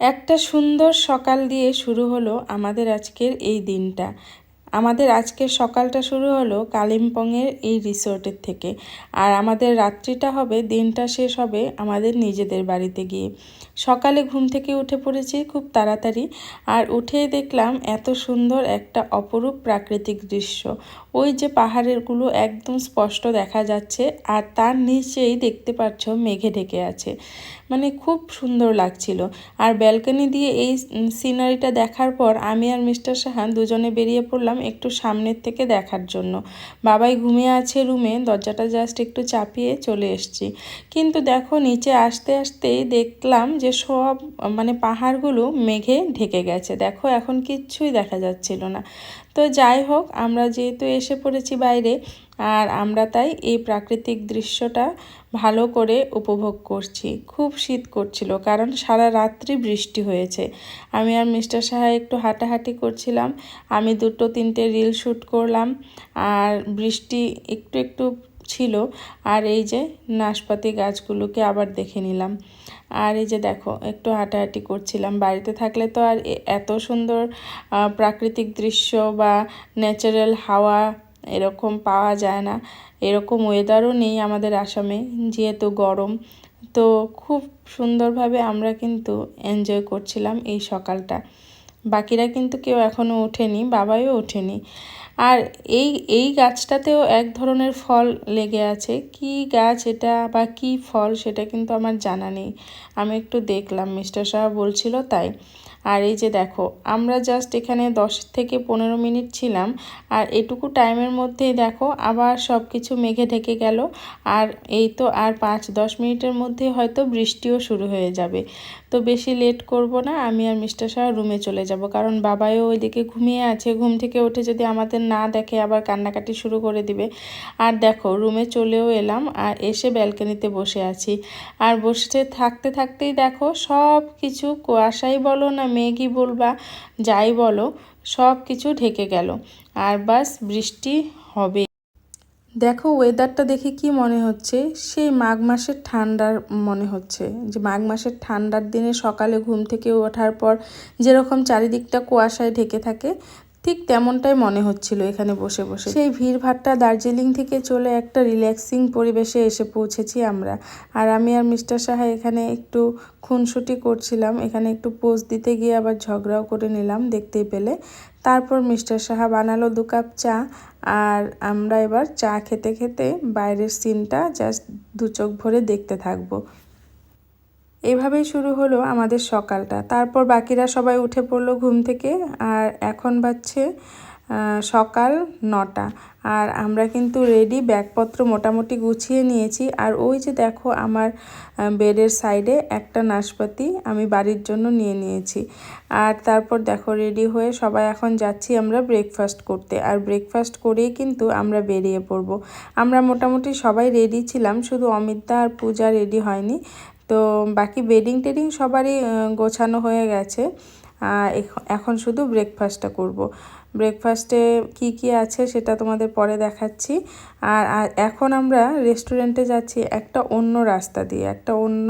একটা সুন্দর সকাল দিয়ে শুরু হলো আমাদের আজকের এই দিনটা। আমাদের আজকের সকালটা শুরু হলো কালিম্পংয়ের এই রিসোর্টের থেকে। আর আমাদের রাত্রিটা হবে, দিনটা শেষ হবে আমাদের নিজেদের বাড়িতে গিয়ে। সকালে ঘুম থেকে উঠে পড়েছি খুব তাড়াতাড়ি আর উঠেই দেখলাম এত সুন্দর একটা অপরূপ প্রাকৃতিক দৃশ্য। ওই যে পাহাড়েরগুলো একদম স্পষ্ট দেখা যাচ্ছে আর তার নিচেই দেখতে পাচ্ছ মেঘে ঢেকে আছে। মানে খুব সুন্দর লাগছিল। আর ব্যালকনি দিয়ে এই সিনারিটা দেখার পর আমি আর মিস্টার সাহান দুজনে বেরিয়ে পড়লাম একটু সামনের থেকে দেখার জন্য। বাবাই ঘুমিয়ে আছে রুমে, দরজাটা জাস্ট একটু চাপিয়ে চলে এসছি। কিন্তু দেখো, নিচে আসতে আসতেই দেখলাম যে সব মানে পাহাড়গুলো মেঘে ঢেকে গেছে। দেখো, এখন কিচ্ছুই দেখা যাচ্ছিল না। তো যাই হোক, আমরা যেহেতু এসে পড়েছি বাইরে, আর আমরা তাই এই প্রাকৃতিক দৃশ্যটা ভালো করে উপভোগ করছি। খুব শীত করছিল, কারণ সারা রাত্রি বৃষ্টি হয়েছে। আমি আর মিস্টার সাহা একটু হাঁটাহাঁটি করছিলাম, আমি দুটো তিনটে রিল শ্যুট করলাম, আর বৃষ্টি একটু একটু ছিল। আর এই যে নাশপাতি গাছগুলোকে আবার দেখে নিলাম। আর এই যে দেখো, একটু হাঁটাহাঁটি করছিলাম। বাড়িতে থাকলে তো আর এত সুন্দর প্রাকৃতিক দৃশ্য বা ন্যাচারাল হাওয়া এরকম পাওয়া যায় না। এরকম ওয়েদারও নেই আমাদের আসামে, যেহেতু গরম। তো খুব সুন্দরভাবে আমরা কিন্তু এনজয় করছিলাম এই সকালটা। বাকিরা কিন্তু কেউ এখনও ওঠেনি, বাবাইও ওঠেনি। আর এই এই গাছটাতেও এক ধরনের ফল লেগে আছে। কি গাছ এটা বা কি ফল সেটা কিন্তু আমার জানা নেই। আমি একটু দেখলাম, মিস্টার সাহা বলছিল তাই। আর এই যে দেখো, আমরা জাস্ট এখানে দশ থেকে পনেরো মিনিট ছিলাম, আর এটুকু টাইমের মধ্যেই দেখো আবার সব কিছু মেঘে ঢেকে গেল, আর এই তো আর পাঁচ দশ মিনিটের মধ্যে হয়তো বৃষ্টিও শুরু হয়ে যাবে। তো বেশি লেট করব না, আমি আর মিস্টার শাহ রুমে চলে যাব, কারণ বাবাও ওইদিকে ঘুমিয়ে আছে, ঘুম থেকে উঠে যদি আমাদের না দেখে আবার কান্নাকাটি শুরু করে দিবে। আর দেখো রুমে চলেও এলাম, আর এসে ব্যালকনিতে বসে আছি। আর বসে থাকতে থাকতেই দেখো সব কিছু কুয়াশাই বলো না মেঘই বলবা? যাই বলো, সব কিছু ঢেকে গেল। আর বাস বৃষ্টি হবে। দেখো ওয়েদারটা দেখে কি মনে হচ্ছে? সেই মাঘ মাসের ঠান্ডার মনে হচ্ছে। যে মাঘ মাসের ঠান্ডার দিনে সকালে ঘুম থেকে ওঠার পর যেরকম চারিদিকটা কুয়াশায় ঢেকে থাকে ঠিক তেমনটাই মনে হচ্ছিল এখানে বসে বসে। সেই ভিড়ভাট্টা দার্জিলিং থেকে চলে একটা রিল্যাক্সিং পরিবেশে এসে পৌঁছেছি আমরা। আর আমি আর মিস্টার সাহা এখানে একটু খুনসুটি করছিলাম। এখানে একটু পোজ দিতে গিয়ে আবার ঝগড়াও করে নিলাম দেখতেই পেলে। তারপর মিস্টার সাহা বানালো দু কাপ চা আর আমরা এবার চা খেতে খেতে বাইরের সিনটা জাস্ট দু চোখ ভরে দেখতে থাকব। এভাবেই শুরু হলো আমাদের সকালটা। তারপর বাকিরা সবাই উঠে পড়ল ঘুম থেকে আর এখন বাজছে সকাল নটা। আর আমরা কিন্তু রেডি ব্যাগপত্র মোটামুটি গুছিয়ে নিয়েছি। আর ওই যে দেখো আমার বেডের সাইডে একটা নাশপাতি আমি বাড়ির জন্য নিয়ে নিয়েছি। আর তারপর দেখো রেডি হয়ে সবাই এখন যাচ্ছি আমরা ব্রেকফাস্ট করতে। আর ব্রেকফাস্ট করেই কিন্তু আমরা বেরিয়ে পড়ব। আমরা মোটামুটি সবাই রেডি ছিলাম, শুধু অমিতা আর পূজা রেডি হয়নি। তো বাকি বেডিং টেডিং সবারই গোছানো হয়ে গেছে। এখন শুধু ব্রেকফাস্টটা করব। ব্রেকফাস্টে কি কি আছে সেটা তোমাদের পরে দেখাচ্ছি। আর এখন আমরা রেস্টুরেন্টে যাচ্ছি একটা অন্য রাস্তা দিয়ে, একটা অন্য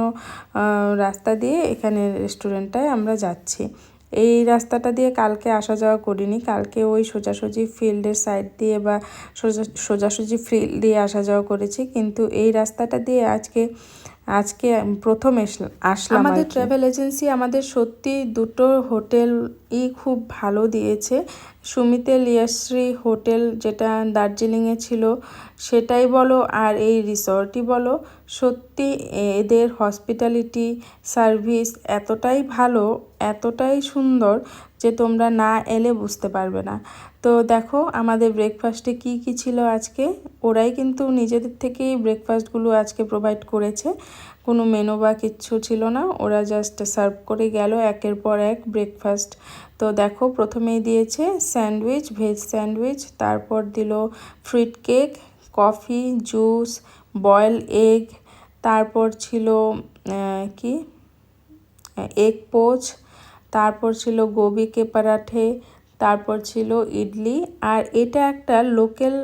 রাস্তা দিয়ে এখানে রেস্টুরেন্টটায় আমরা যাচ্ছি। এই রাস্তাটা দিয়ে কালকে আসা যাওয়া করিনি। কালকে ওই সোজাসুজি ফিল্ডের সাইড দিয়ে বা সোজা, সোজাসুজি ফিল্ড দিয়ে আসা যাওয়া করেছি। কিন্তু এই রাস্তাটা দিয়ে আজকে আজকে প্রথম আসলাম আমাদের ট্রাভেল এজেন্সি আমাদের সত্যি দুটো হোটেলই খুব ভালো দিয়েছে। সুমিতে লিয়াশ্রী হোটেল যেটা দার্জিলিংয়ে ছিল, সেটাই বলো আর এই রিসর্টই বলো। সত্যি এদের হসপিটালিটি, সার্ভিস এতটাই ভালো, এতটাই সুন্দর যে তোমরা না এলে বুঝতে পারবে না। তো দেখো আমাদের ব্রেকফাস্টে কি কি ছিল আজকে? ওরাই কিন্তু নিজেদের থেকেই ব্রেকফাস্টগুলো আজকে প্রোভাইড করেছে। কোনো মেনু বা কিচ্ছু ছিল না। ওরা জাস্ট সার্ভ করে গেল, একের পর এক ব্রেকফাস্ট তো দেখো, প্রথমেই দিয়েছে স্যান্ডউইচ ভেজ স্যান্ডউইচ তারপর দিল fruit cake coffee juice boil egg তারপর ছিল কি? এগ পোচ তারপর ছিল গোবি কে পরাঠে তারপর ছিল ইডলি। আর এটা একটা লোকেল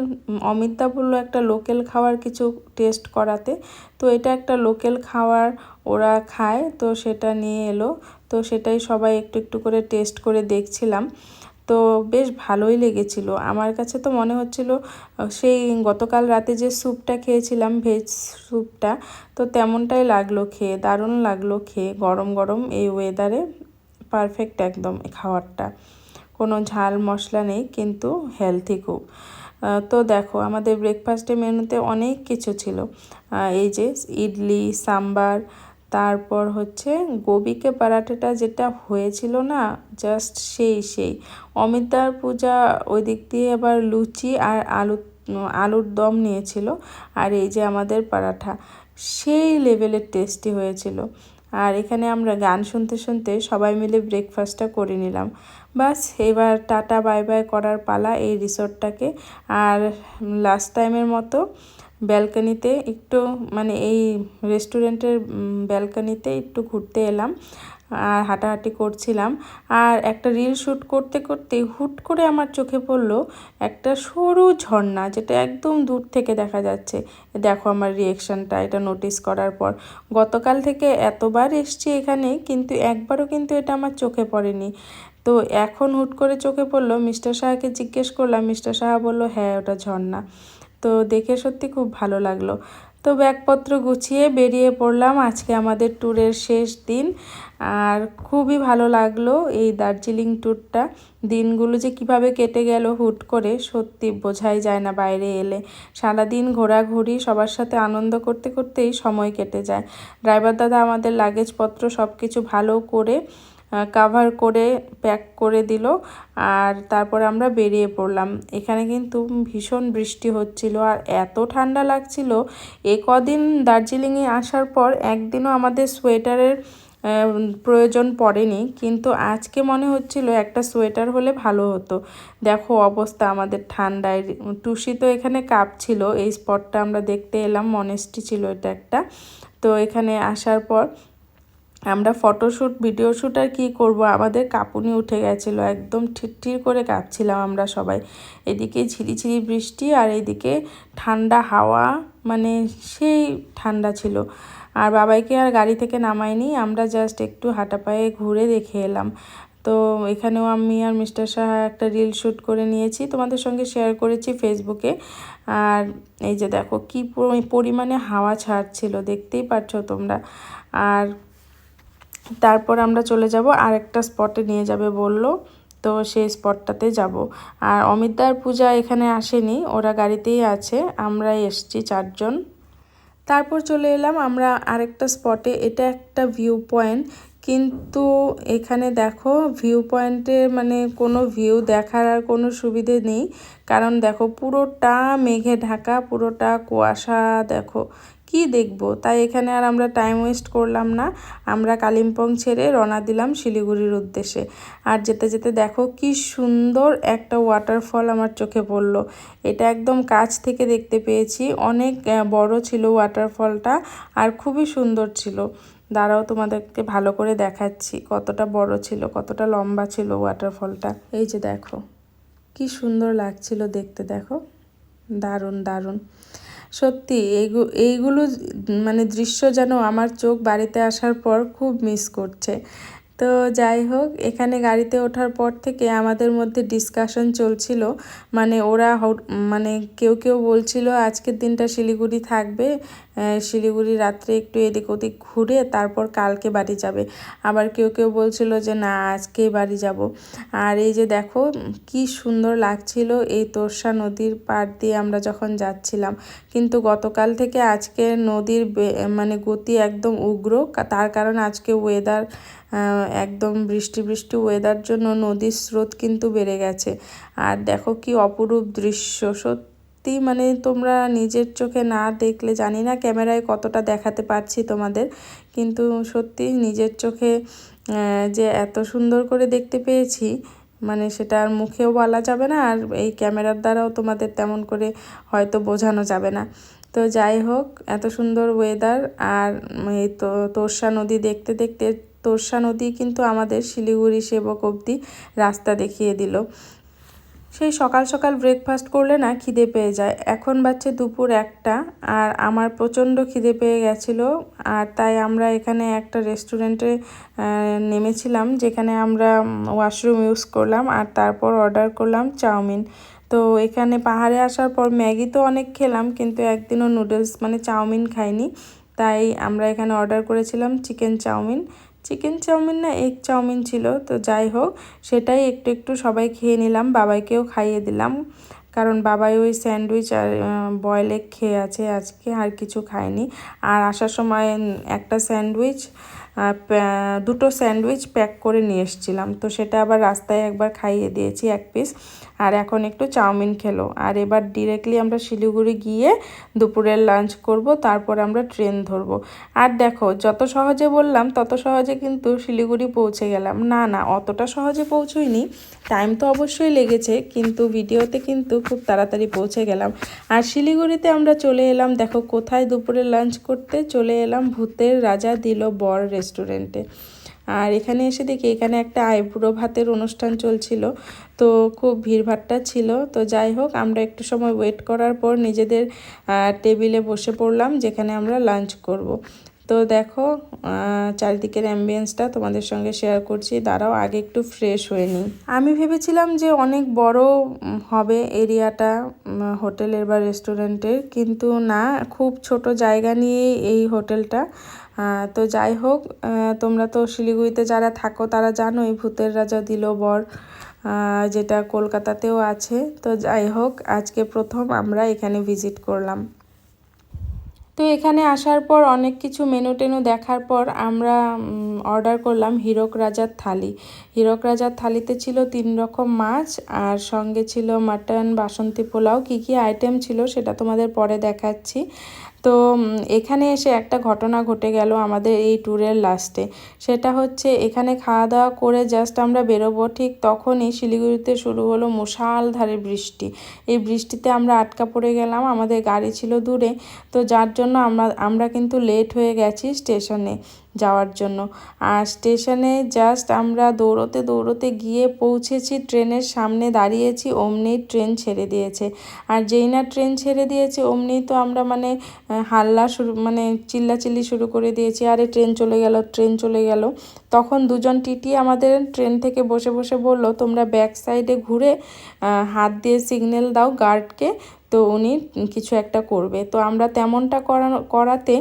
অমিতদা বলল একটা লোকেল খাওয়ার কিছু টেস্ট করাতে। তো এটা একটা লোকেল খাওয়ার ওরা খায়, তো সেটা নিয়ে এলো। তো সেটাই সবাই একটু একটু করে টেস্ট করে দেখছিলাম। তো বেশ ভালোই লেগেছিল। আমার কাছে তো মনে হচ্ছিল সেই গতকাল রাতে যে স্যুপটা খেয়েছিলাম ভেজ স্যুপটা, তো তেমনটাই লাগল খেয়ে, দারুণ লাগল খেয়ে, গরম গরম এই ওয়েদারে পারফেক্ট একদম খাওয়ারটা। কোনো ঝাল মশলা নেই, কিন্তু হেলথি খুব। তো দেখো, আমাদের ব্রেকফাস্টের মেনুতে অনেক কিছু ছিল। এই যে ইডলি, সাম্বার, তারপর হচ্ছে গোবিকে পরাঠাটা যেটা হয়েছিল না জাস্ট সেই সেই। অমিতার পূজা ওই দিক দিয়ে আবার লুচি আর আলু, আলুর দম নিয়েছিল, আর এই যে আমাদের পরাঠা, সেই লেভেলের টেস্টি হয়েছিল। আর এখানে আমরা গান শুনতে শুনতে সবাই মিলে ব্রেকফাস্টটা করে নিলাম। বাস, এবার টাটা, বাই বাই করার পালা এই রিসোর্টটাকে। আর লাস্ট টাইমের মতো ব্যালকানিতে একটু মানে এই রেস্টুরেন্টের ব্যালকানিতে একটু ঘুরতে এলাম আর হাঁটাহাঁটি করছিলাম। আর একটা রিল শ্যুট করতে করতে হুট করে আমার চোখে পড়ল একটা সরু ঝর্ণা, যেটা একদম দূর থেকে দেখা যাচ্ছে। দেখো আমার রিয়েকশানটা এটা নোটিস করার পর। গতকাল থেকে এতবার এসছি এখানে, কিন্তু একবারও কিন্তু এটা আমার চোখে পড়েনি। তো এখন হুট করে চোখে পড়ল, মিস্টার শাহকে জিজ্ঞেস করলাম, মিস্টার শাহ বলল হ্যাঁ ওটা ঝর্ণা। তো দেখে সত্যি খুব ভালো লাগল। তো ব্যাগপত্র গুছিয়ে বেরিয়ে পড়লাম আজকে আমাদের ট্যুরের শেষ দিন। আর খুবই ভালো লাগল এই দার্জিলিং ট্যুরটা। দিনগুলো যে কীভাবে কেটে গেল হুট করে সত্যি বোঝাই যায় না বাইরে এলে। সারাদিন ঘোরাঘুরি, সবার সাথে আনন্দ করতে করতেই সময় কেটে যায়। ড্রাইভার দাদা আমাদের লাগেজপত্র সব কিছু ভালো করে কাভার করে প্যাক করে দিল। আর তারপর আমরা বেরিয়ে পড়লাম। এখানে কিন্তু ভীষণ বৃষ্টি হচ্ছিল আর এত ঠান্ডা লাগছিল। এ কদিন দার্জিলিংয়ে আসার পর একদিনও আমাদের সোয়েটারের প্রয়োজন পড়েনি। কিন্তু আজকে মনে হচ্ছিল একটা সোয়েটার হলে ভালো হতো। দেখো অবস্থা আমাদের ঠান্ডায়। টুসি তো এখানে কাঁপছিল। এই স্পটটা আমরা দেখতে এলাম, মনেস্টি ছিল এটা একটা। তো এখানে আসার পর আমরা ফটোশ্যুট ভিডিও শ্যুট আর কী করব? আমাদের কাঁপুনি উঠে গেছিল, একদম ঠিরঠির করে কাঁপছিলাম আমরা সবাই। এদিকে ঝিরিঝিরি বৃষ্টি আর এদিকে ঠান্ডা হাওয়া মানে সেই ঠান্ডা ছিল। আর বাবাইকে আর গাড়ি থেকে নামাইনি, আমরা জাস্ট একটু হাঁটা পায়ে ঘুরে দেখে এলাম। তো এখানেও আমি আর মিস্টার সাহা একটা রিল শ্যুট করে নিয়েছি, তোমাদের সঙ্গে শেয়ার করেছি ফেসবুকে আর এই যে দেখো, কী পরিমাণে হাওয়া ছাড়ছিল, দেখতেই পাচ্ছ তোমরা। আর তারপর আমরা চলে যাব আর একটা স্পটে নিয়ে যাবে বলল। তো সেই স্পটটাতে যাব। আর অমিতদার পূজা এখানে আসেনি, ওরা গাড়িতেই আছে। আমরা এসছি চারজন। তারপর চলে এলাম আমরা আরেকটা স্পটে এটা একটা ভিউ পয়েন্ট কিন্তু এখানে দেখো ভিউ পয়েন্টে মানে কোনো ভিউ দেখার আর কোনো সুবিধে নেই। কারণ দেখো পুরোটা মেঘে ঢাকা, পুরোটা কুয়াশা, দেখো। কি দেখব? তাই এখানে আর আমরা টাইম ওয়েস্ট করলাম না। আমরা কালিম্পং ছেড়ে রওনা দিলাম শিলিগুড়ির উদ্দেশ্যে। আর যেতে যেতে দেখো কি সুন্দর একটা ওয়াটারফল আমার চোখে পড়ল। এটা একদম কাছ থেকে দেখতে পেয়েছি। অনেক বড় ছিল ওয়াটারফলটা আর খুবই সুন্দর ছিল। দাঁড়াও তোমাদেরকে ভালো করে দেখাচ্ছি কতটা বড় ছিল, কতটা লম্বা ছিল ওয়াটারফলটা এই যে দেখো, কি সুন্দর লাগছিল দেখতে দেখো। দারুণ দারুণ। সত্যি এইগুলো মানে দৃশ্য যেন আমার চোখ বাড়িতে আসার পর খুব মিস করছে। তো যাই হোক, এখানে গাড়িতে ওঠার পর থেকে আমাদের মধ্যে ডিসকাশন চলছিল। মানে ওরা মানে কেউ কেউ বলছিল, আজকের দিনটা শিলিগুড়ি থাকবে। শিলিগুড়ি রাত্রে একটু এদিক ওদিক ঘুরে তারপর কালকে বাড়ি যাবে। আবার কেউ কেউ বলছিল যে, না আজকেই বাড়ি যাব। আর এই যে দেখো, কি সুন্দর লাগছিল এই তোরসা নদীর পাড় দিয়ে আমরা যখন যাচ্ছিলাম। কিন্তু গতকাল থেকে আজকে নদীর মানে গতি একদম উগ্র। তার কারণ আজকে ওয়েদার একদম বৃষ্টি বৃষ্টি ওয়েদার জন্য নদীর স্রোত কিন্তু বেড়ে গেছে। আর দেখো কি অপরূপ দৃশ্য। সত্যি মানে তোমরা নিজের চোখে না দেখলে, জানি না ক্যামেরায় কতটা দেখাতে পারছি তোমাদের, কিন্তু সত্যি নিজের চোখে যে এত সুন্দর করে দেখতে পেয়েছি মানে সেটা আর মুখেও বলা যাবে না, আর এই ক্যামেরার দ্বারাও তোমাদের তেমন করে হয়তো বোঝানো যাবে না। তো যাই হোক, এত সুন্দর ওয়েদার আর এই তো তোরসা নদী দেখতে দেখতে তোরসা নদী কিন্তু আমাদের শিলিগুড়ি সেবক অবধি রাস্তা দেখিয়ে দিল। সেই সকাল সকাল ব্রেকফাস্ট করলে না খিদে পেয়ে যায়। এখন বাচ্চে দুপুর একটা আর আমার প্রচণ্ড খিদে পেয়ে গেছিল আর তাই আমরা এখানে একটা রেস্টুরেন্টে নেমেছিলাম যেখানে আমরা ওয়াশরুম ইউজ করলাম আর তারপর অর্ডার করলাম চাউমিন। তো এখানে পাহাড়ে আসার পর ম্যাগি তো অনেক খেলাম কিন্তু একদিনও নুডলস মানে চাউমিন খাইনি। তাই আমরা এখানে অর্ডার করেছিলাম chicken chow mein. Chicken chow mein না এগ চাউমিন ছিল, তো যাই হোক, সেটাই একটু একটু সবাই খেয়ে নিলাম, বাবাইকেও খাইয়ে দিলাম। কারণ বাবাই ওই স্যান্ডউইচ আর বয়েল এগ খেয়ে আছে, আজকে আর কিছু খায়নি। আর আসার সময় একটা স্যান্ডউইচ দুটো স্যান্ডউইচ প্যাক করে নিয়ে এসেছিলাম। তো সেটা আবার রাস্তায় একবার খাইয়ে দিয়েছি এক পিস। আর এখন একটু চাউমিন খেলো। আর এবার ডিরেক্টলি আমরা শিলিগুড়ি গিয়ে দুপুরের লাঞ্চ করব, তারপর আমরা ট্রেন ধরবো। আর দেখো, যত সহজে বললাম, তত সহজে কিন্তু শিলিগুড়ি পৌঁছে গেলাম। না না, অতটা সহজে পৌঁছইনি। টাইম তো অবশ্যই লেগেছে, কিন্তু ভিডিওতে কিন্তু খুব তাড়াতাড়ি পৌঁছে গেলাম। আর শিলিগুড়িতে আমরা চলে এলাম, দেখো, কোথায় দুপুরে লাঞ্চ করতে? চলে এলাম ভূতের রাজা দিল বর রেস্টুরেন্টে আর এখানে এসে দেখি এখানে একটা আইব্রো ভাতের অনুষ্ঠান চলছিল। তো খুব ভিড়ভাট্টা ছিল। তো যাই হোক, আমরা একটু সময় ওয়েট করার পর নিজেদের টেবিলে বসে পড়লাম, যেখানে আমরা লাঞ্চ করব। তো দেখো চারিদিকের অ্যাম্বিয়েন্সটা তোমাদের সঙ্গে শেয়ার করছি। দাঁড়াও, আগে একটু ফ্রেশ হয়ে নিই। আমি ভেবেছিলাম যে অনেক বড় হবে এরিয়াটা হোটেলের বা রেস্টুরেন্টের কিন্তু না, খুব ছোট জায়গা নিয়ে এই হোটেলটা। তো যাই হোক তোমরা তো শিলিগুড়িতে যারা থাকো, তারা জানোই ভূতের রাজা দিল বর যেটা কলকাতাতেও আছে। তো যাই হোক, আজকে প্রথম আমরা এখানে ভিজিট করলাম। তো এখানে আসার পর অনেক কিছু মেনু টেনু দেখার পর আমরা অর্ডার করলাম হীরক রাজার থালি। হিরক রাজার থালিতে ছিল তিন রকম মাছ আর সঙ্গে ছিল মাটন বাসন্তী পোলাও। কি কি আইটেম ছিল সেটা তোমাদের পরে দেখাচ্ছি। তো এখানে এসে একটা ঘটনা ঘটে গেল আমাদের এই ট্যুরের লাস্টে সেটা হচ্ছে এখানে খাওয়া দাওয়া করে জাস্ট আমরা বেরোবো, ঠিক তখনই শিলিগুড়িতে শুরু হলো ধারে বৃষ্টি। এই বৃষ্টিতে আমরা আটকা পড়ে গেলাম, আমাদের গাড়ি ছিল দূরে, তো যার জন্য আমরা আমরা কিন্তু লেট হয়ে গেছি স্টেশনে যাওয়ার জন্য। আর স্টেশনে জাস্ট আমরা দৌড়তে দৌড়তে গিয়ে পৌঁছেছি, ট্রেনের সামনে দাঁড়িয়েছি অমনি ট্রেন ছেড়ে দিয়েছে। আর যেই না ট্রেন ছেড়ে দিয়েছে অমনি তো আমরা মানে হাল্লা শুরু মানে চিল্লাচিল্লি শুরু করে দিয়েছি, আরে ট্রেন চলে গেল, ট্রেন চলে গেল। তখন দুজন টিটি আমাদের ট্রেন থেকে বসে বসে বলল, তোমরা ব্যাক সাইডে ঘুরে হাত দিয়ে সিগন্যাল দাও গার্ডকে তো উনি কিছু একটা করবে। তো আমরা তেমনটা করানো, করাতে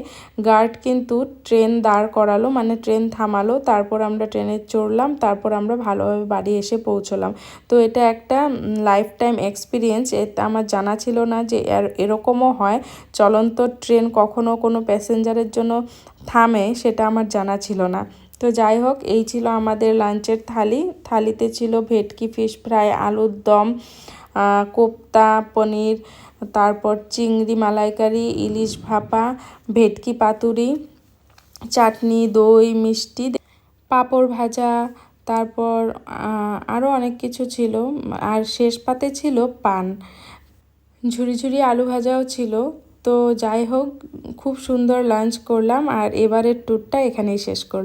গার্ড কিন্তু ট্রেন দাঁড় করালো মানে ট্রেন থামালো, তারপর আমরা ট্রেনে চড়লাম, তারপর আমরা ভালোভাবে বাড়ি এসে পৌঁছলাম। তো এটা একটা লাইফ টাইম এক্সপিরিয়েন্স এটা আমার জানা ছিল না যে এরকমও হয়। চলন্ত ট্রেন কখনো কোনো প্যাসেঞ্জারের জন্য থামে, সেটা আমার জানা ছিল না। তো যাই হোক, এই ছিল আমাদের লাঞ্চের থালি। থালিতে ছিল ভেটকি ফিশ ফ্রাই আলুর দম কোপ্তা, পনির, তারপর চিংড়ি মালাইকারি, ইলিশ ভাপা, ভেটকি পাতুরি, চাটনি, দই, মিষ্টি, পাঁপড় ভাজা, তারপর আরও অনেক কিছু ছিল। আর শেষ পাতে ছিল পান। ঝুড়ি ঝুড়ি আলু ভাজাও ছিল। তো যাই হোক, খুব সুন্দর লাঞ্চ করলাম আর এবারের ট্যুরটা এখানেই শেষ করলাম।